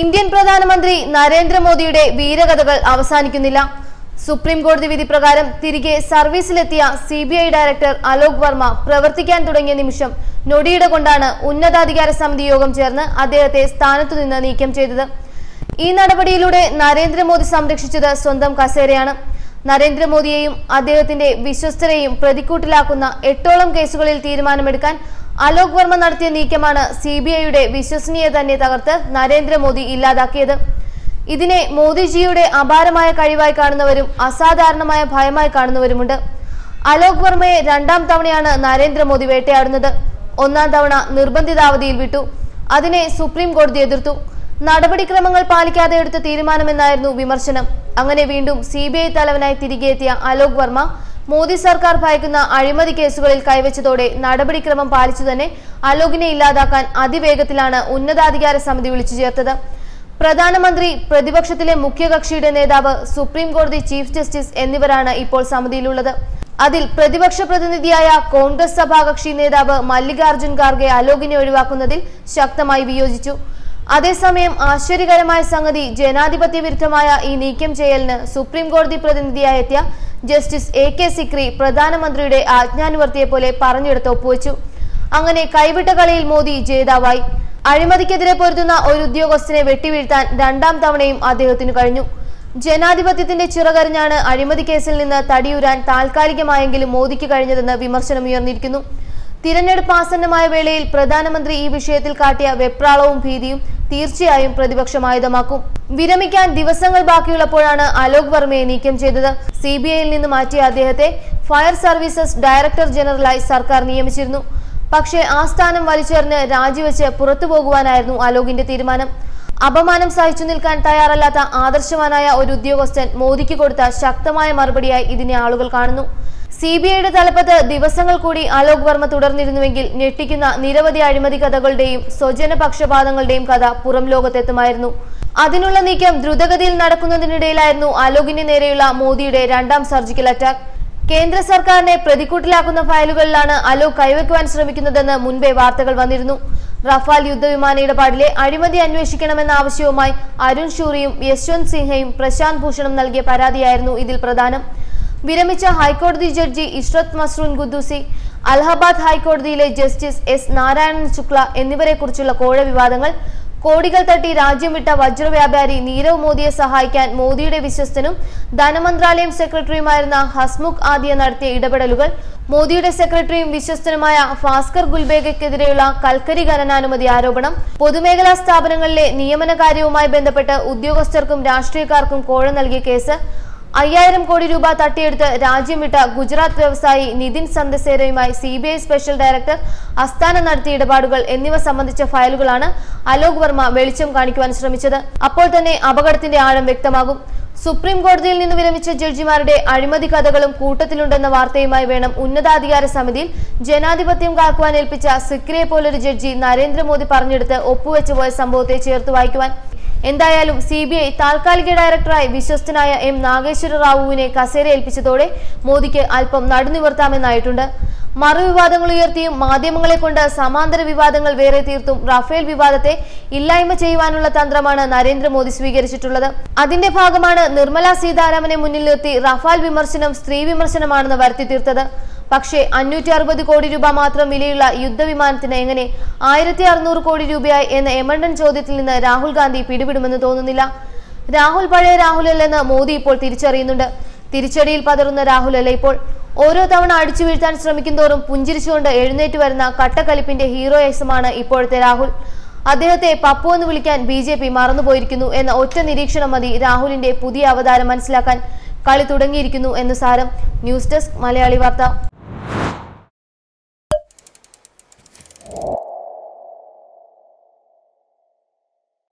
Indian പ്രധാനമന്ത്രി നരേന്ദ്രമോദിയുടെ വീരകഥകൾ അവസാനിക്കുന്നില്ല. സുപ്രീം കോടതി വിധി പ്രകാരം തിരികെ സർവീസിലെത്തിയ C B I director Alok Varma പ്രവർത്തിക്കാൻ തുടങ്ങിയ നിമിഷം നൊടിയിട കൊണ്ടാണ് ഉന്നതാധികാര സമിതി യോഗം ചേർന്ന് അദ്ദേഹത്തെ സ്ഥാനത്തു നിന്ന് നീക്കം ചെയ്തത്. ഈ നടപടിയിലൂടെ നരേന്ദ്രമോദി സംരക്ഷിച്ചത് സ്വന്തം കസേരയാണ്. നരേന്ദ്രമോദിയെയും അദ്ദേഹത്തിന്റെ വിശ്വസ്തരെയും പ്രതിക്കൂട്ടിലാക്കുന്ന എട്ടോളം കേസുകളിൽ തീരുമാനമെടുക്കാൻ അലോക് വർമ്മ നടത്തിയ നീക്കമാണ് സി ബി ഐയുടെ വിശ്വസനീയത തന്നെ തകർത്ത് നരേന്ദ്രമോദി ഇല്ലാതാക്കിയത്. ഇതിനെ മോദിജിയുടെ അപാരമായ കഴിവായി കാണുന്നവരും അസാധാരണമായ ഭയമായി കാണുന്നവരുമുണ്ട്. അലോക് വർമ്മയെ രണ്ടാം തവണയാണ് നരേന്ദ്രമോദി വേട്ടയാടുന്നത്. ഒന്നാം തവണ നിർബന്ധിതാവധിയിൽ വിട്ടു. അതിനെ സുപ്രീം കോടതി എതിർത്തു. നടപടിക്രമങ്ങൾ പാലിക്കാതെ എടുത്ത തീരുമാനമെന്നായിരുന്നു വിമർശനം. അങ്ങനെ വീണ്ടും സി ബി ഐ തലവനായി തിരികെ എത്തിയ അലോക് വർമ്മ മോദി സർക്കാർ ഭയക്കുന്ന അഴിമതി കേസുകളിൽ കൈവച്ചതോടെ നടപടിക്രമം പാലിച്ചു തന്നെ അലോകിനെ ഇല്ലാതാക്കാൻ അതിവേഗത്തിലാണ് ഉന്നതാധികാര സമിതി വിളിച്ചു ചേർത്തത്. പ്രധാനമന്ത്രി പ്രതിപക്ഷത്തിലെ മുഖ്യകക്ഷിയുടെ നേതാവ് സുപ്രീം കോടതി ചീഫ് ജസ്റ്റിസ് എന്നിവരാണ് ഇപ്പോൾ സമിതിയിലുള്ളത്. അതിൽ പ്രതിപക്ഷ പ്രതിനിധിയായ കോൺഗ്രസ് സഭാകക്ഷി നേതാവ് മല്ലികാർജുൻ ഖാർഗെ അലോകിനെ ഒഴിവാക്കുന്നതിൽ ശക്തമായി വിയോജിച്ചു. അതേസമയം ആശ്ചര്യകരമായ സംഗതി ജനാധിപത്യ വിരുദ്ധമായ ഈ നീക്കം ചെയ്യലിന് സുപ്രീം കോടതി പ്രതിനിധിയായി എത്തിയ ജസ്റ്റിസ് എ കെ സിക്രി പ്രധാനമന്ത്രിയുടെ ആജ്ഞാനുവർത്തിയെ പോലെ പറഞ്ഞെടുത്ത് ഒപ്പുവെച്ചു. അങ്ങനെ കൈവിട്ട കളിയിൽ മോദി ജേതാവായി. അഴിമതിക്കെതിരെ പൊരുതുന്ന ഒരു ഉദ്യോഗസ്ഥനെ വെട്ടിവീഴ്ത്താൻ രണ്ടാം തവണയും അദ്ദേഹത്തിനു കഴിഞ്ഞു. ജനാധിപത്യത്തിന്റെ ചിറകറിഞ്ഞാണ് അഴിമതി കേസിൽ നിന്ന് തടിയുരാൻ താൽക്കാലികമായെങ്കിലും മോദിക്ക് കഴിഞ്ഞതെന്ന് വിമർശനമുയർന്നിരിക്കുന്നു തിരഞ്ഞെടുപ്പ് ആസന്നമായ വേളയിൽ പ്രധാനമന്ത്രി ഈ വിഷയത്തിൽ കാട്ടിയ വെപ്രാളവും ഭീതിയും തീർച്ചയായും പ്രതിപക്ഷം ആയുധമാക്കും വിരമിക്കാൻ ദിവസങ്ങൾ ബാക്കിയുള്ളപ്പോഴാണ് അലോക് വർമ്മയെ നീക്കം ചെയ്തത്. സി ബി ഐയിൽ നിന്ന് മാറ്റിയ അദ്ദേഹത്തെ ഫയർ സർവീസസ് ഡയറക്ടർ ജനറലായി സർക്കാർ നിയമിച്ചിരുന്നു. പക്ഷേ ആ സ്ഥാനം വലിച്ചെറിഞ്ഞ് രാജിവെച്ച് പുറത്തു പോകുവാനായിരുന്നു അലോകിന്റെ തീരുമാനം. അപമാനം സഹിച്ചു നിൽക്കാൻ തയ്യാറല്ലാത്ത ആദർശവാനായ ഒരു ഉദ്യോഗസ്ഥൻ മോദിക്ക് കൊടുത്ത ശക്തമായ മറുപടിയായി ഇതിനെ ആളുകൾ കാണുന്നു. സി ബി ഐയുടെ തലപ്പത്ത് ദിവസങ്ങൾ കൂടി അലോക് വർമ്മ തുടർന്നിരുന്നുവെങ്കിൽ ഞെട്ടിക്കുന്ന നിരവധി അഴിമതി കഥകളുടെയും സ്വജന പക്ഷപാതങ്ങളുടെയും കഥ പുറം ലോകത്തെത്തുമായിരുന്നു. അതിനുള്ള നീക്കം ദ്രുതഗതിയിൽ നടക്കുന്നതിനിടയിലായിരുന്നു അലോകിന് നേരെയുള്ള മോദിയുടെ രണ്ടാം സർജിക്കൽ അറ്റാക്ക്. കേന്ദ്ര സർക്കാരിനെ പ്രതിക്കൂട്ടിലാക്കുന്ന ഫയലുകളിലാണ് അലോക് കൈവയ്ക്കുവാൻ ശ്രമിക്കുന്നതെന്ന് മുൻപേ വാർത്തകൾ വന്നിരുന്നു. റഫാൽ യുദ്ധവിമാന ഇടപാടിലെ അഴിമതി അന്വേഷിക്കണമെന്ന ആവശ്യവുമായി അരുൺ ഷൂറിയും യശ്വന്ത് സിൻഹയും പ്രശാന്ത് ഭൂഷണും നൽകിയ പരാതിയായിരുന്നു ഇതിൽ പ്രധാനം. വിരമിച്ച ഹൈക്കോടതി ജഡ്ജി ഇഷ്റത് മസ്രൂൻ ഗുദ്ദൂസി അലഹബാദ് ഹൈക്കോടതിയിലെ ജസ്റ്റിസ് എസ് നാരായണൻ ശുക്ല എന്നിവരെക്കുറിച്ചുള്ള കോഴ വിവാദങ്ങൾ കോടികൾ തട്ടി രാജ്യം വിട്ട വജ്രവ്യാപാരി നീരവ് മോദിയെ സഹായിക്കാൻ മോദിയുടെ വിശ്വസ്തനും ധനമന്ത്രാലയം സെക്രട്ടറിയുമായിരുന്ന ഹസ്മുഖ് ആദിയ നടത്തിയ ഇടപെടലുകൾ മോദിയുടെ സെക്രട്ടറിയും വിശ്വസ്തനുമായ ഭാസ്കർ ഗുൽബേഗയ്ക്കെതിരെയുള്ള കൽക്കരി ഖനനാനുമതി ആരോപണം പൊതുമേഖലാ സ്ഥാപനങ്ങളിലെ നിയമന കാര്യവുമായി ബന്ധപ്പെട്ട് ഉദ്യോഗസ്ഥർക്കും രാഷ്ട്രീയക്കാർക്കും കോഴ നൽകിയ കേസ് അയ്യായിരം കോടി രൂപ തട്ടിയെടുത്ത് രാജ്യം വിട്ട ഗുജറാത്ത് വ്യവസായി Nitin സന്ദസേരയുമായി C B I special director Asthana നടത്തിയ ഇടപാടുകൾ എന്നിവ സംബന്ധിച്ച ഫയലുകളാണ് അലോക് വർമ്മ വെളിച്ചം കാണിക്കുവാൻ ശ്രമിച്ചത്. അപ്പോൾ തന്നെ അപകടത്തിന്റെ ആഴം വ്യക്തമാകും. സുപ്രീം കോടതിയിൽ നിന്ന് വിരമിച്ച ജഡ്ജിമാരുടെ അഴിമതി കഥകളും കൂട്ടത്തിലുണ്ടെന്ന വാർത്തയുമായി വേണം ഉന്നതാധികാര സമിതിയിൽ ജനാധിപത്യം കാക്കുവാൻ ഏൽപ്പിച്ച സിക്രിയെ പോലൊരു ജഡ്ജി നരേന്ദ്രമോദി പറഞ്ഞെടുത്ത് ഒപ്പുവെച്ചു പോയ സംഭവത്തെ ചേർത്ത് വായിക്കുവാൻ. എന്തായാലും സി ബി ഐ താൽക്കാലിക ഡയറക്ടറായി വിശ്വസ്തനായ എം നാഗേശ്വര റാവുവിനെ കസേര ഏൽപ്പിച്ചതോടെ മോദിക്ക് അല്പം നടുനിവർത്താമെന്നായിട്ടുണ്ട്. മറുവിവാദങ്ങൾ ഉയർത്തിയും മാധ്യമങ്ങളെ കൊണ്ട് സമാന്തര വിവാദങ്ങൾ വേറെ തീർത്തും റഫേൽ വിവാദത്തെ ഇല്ലായ്മ ചെയ്യുവാനുള്ള തന്ത്രമാണ് നരേന്ദ്രമോദി സ്വീകരിച്ചിട്ടുള്ളത്. അതിന്റെ ഭാഗമാണ് നിർമ്മല സീതാരാമനെ മുന്നിൽ നിർത്തി റഫാൽ വിമർശനം സ്ത്രീ വിമർശനമാണെന്ന് വരുത്തി തീർത്തത്. പക്ഷേ അഞ്ഞൂറ്റി അറുപത് കോടി രൂപ മാത്രം വിലയുള്ള യുദ്ധവിമാനത്തിന് എങ്ങനെ ആയിരത്തി അറുന്നൂറ് കോടി രൂപയായി എന്ന എമണ്ടൻ ചോദ്യത്തിൽ നിന്ന് രാഹുൽ ഗാന്ധി പിടിപെടുമെന്ന് തോന്നുന്നില്ല. രാഹുൽ പഴയ രാഹുലല്ലെന്ന് മോദി ഇപ്പോൾ തിരിച്ചറിയുന്നുണ്ട്. തിരിച്ചടിയിൽ പതറുന്ന രാഹുലല്ല ഇപ്പോൾ? ഓരോ തവണ അടിച്ചു വീഴ്ത്താൻ ശ്രമിക്കുന്തോറും പുഞ്ചിരിച്ചുകൊണ്ട് എഴുന്നേറ്റ് വരുന്ന കട്ടക്കലിപ്പിന്റെ ഹീറോയിസമാണ് ഇപ്പോഴത്തെ രാഹുൽ. അദ്ദേഹത്തെ പപ്പു എന്ന് വിളിക്കാൻ ബി ജെ പി മറന്നുപോയിരിക്കുന്നു എന്ന ഒറ്റ നിരീക്ഷണം മതി രാഹുലിന്റെ പുതിയ അവതാരം മനസ്സിലാക്കാൻ കളി തുടങ്ങിയിരിക്കുന്നു എന്ന് സാരം. ന്യൂസ് ഡെസ്ക് മലയാളി വാർത്ത.